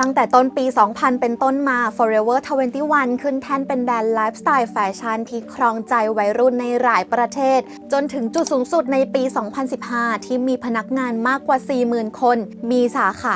ตั้งแต่ต้นปี 2000 เป็นต้นมา Forever 21 ขึ้นแท่นเป็นแบรนด์ไลฟ์สไตล์แฟชั่นที่ครองใจวัยรุ่นในหลายประเทศ จนถึงจุดสูงสุดในปี 2015 ที่มีพนักงานมากกว่า 40,000 คน มีสาขา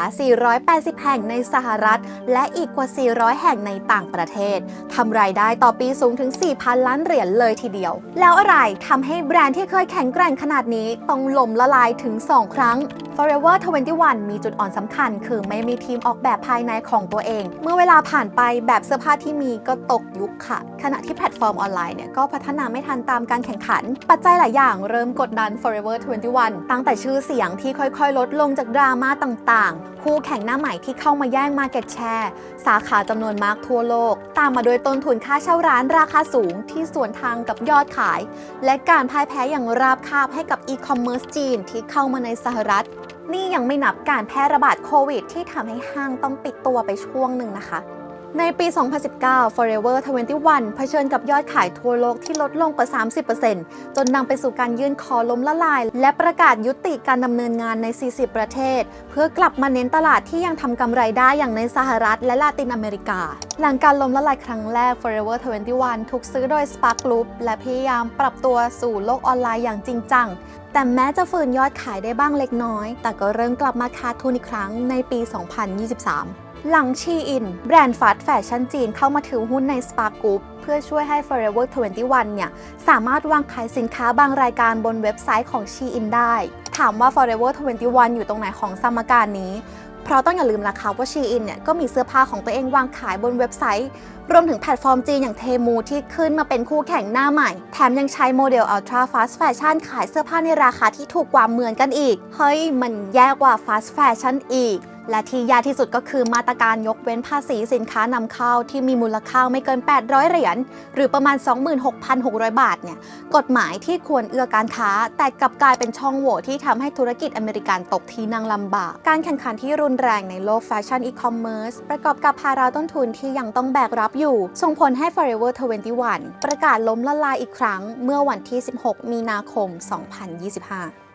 480 แห่งในสหรัฐ และอีกกว่า 400 แห่งในต่างประเทศ ทำรายได้ต่อปีสูงถึง 4,000 ล้านเหรียญเลยทีเดียว แล้วอะไรทำให้แบรนด์ที่เคยแข็งแกร่งขนาดนี้ต้องล่มละลายถึง 2 ครั้ง Forever 21 มีจุดอ่อนสำคัญ คือไม่มีทีมออกแบบภายในของตัวเอง เมื่อเวลาผ่านไปแบบเสื้อผ้าที่มีก็ตกยุคค่ะ ขณะที่แพลตฟอร์มออนไลน์เนี่ยก็พัฒนาไม่ทันตามการแข่งขัน ปัจจัยหลายอย่างเริ่มกดดัน Forever 21 ตั้งแต่ชื่อเสียงที่ค่อยๆ ลดลงจากดราม่าต่างๆ คู่แข่งหน้าใหม่ที่เข้ามาแย่งมาเก็ตแชร์สาขาจำนวนมากทั่วโลก ตามมาโดยต้นทุนค่าเช่าร้านราคาสูงที่สวนทางกับยอดขาย และการพ่ายแพ้อย่างราบคาบให้กับอีคอมเมิร์ซจีนที่เข้ามาในสหรัฐ นี่ยังไม่นับการแพร่ระบาดโควิด ที่ทำให้ห้างต้องปิดตัวไปช่วงหนึ่งนะคะ ในปี 2019 Forever 21 เผชิญกับยอดขายทั่วโลกที่ลดลงกว่า 30%จนนำไปสู่การยื่นคอล้มละลาย และประกาศยุติการดำเนินงานใน 40 ประเทศ เพื่อกลับมาเน้นตลาดที่ยังทำกำไรได้อย่างในสหรัฐและลาตินอเมริกา หลังการล้มละลายครั้งแรก Forever 21 ถูกซื้อโดย Spark Group และพยายามปรับตัวสู่โลกออนไลน์อย่างจริงจังแต่แม้จะฝืนยอดขายได้บ้างเล็กน้อย แต่ก็เริ่มกลับมาขาดทุนอีกครั้งในปี 2023 หลังชีอิน แบรนด์ฟาสต์แฟชั่นจีนเข้ามาถือหุ้นใน Spark Group เพื่อช่วยให้ Forever 21 เนี่ย สามารถวางขายสินค้าบางรายการบนเว็บไซต์ของชีอินได้ ถามว่า Forever 21 อยู่ตรงไหนของสมการนี้ เพราะต้องอย่าลืมนะคะว่าชีอินเนี่ย ก็มีเสื้อผ้าของตัวเองวางขายบนเว็บไซต์ รวมถึงแพลตฟอร์มจีนอย่างเทมูที่ขึ้นมาเป็นคู่แข่งหน้าใหม่ แถมยังใช้โมเดล Ultra Fast Fashion ขายเสื้อผ้าในราคาที่ถูกกว่าเหมือนกันอีก เฮ้ย มันแย่กว่า Fast Fashion อีกและที่ยากที่สุดก็คือมาตรการยกเว้นภาษีสินค้านำเข้าที่มีมูลค่าไม่เกิน 800 เหรียญหรือประมาณ 26,600 บาทเนี่ยกฎหมายที่ควรเอื้อการค้า แต่กลับกลายเป็นช่องโหว่ที่ทำให้ธุรกิจอเมริกันตกที่นั่งลำบาก การแข่งขันที่รุนแรงในโลกแฟชั่นอีคอมเมิร์ซประกอบกับภาระต้นทุนที่ยังต้องแบกรับอยู่ ส่งผลให้ Forever 21 ประกาศล้มละลายอีกครั้ง เมื่อวันที่ 16 มีนาคม 2025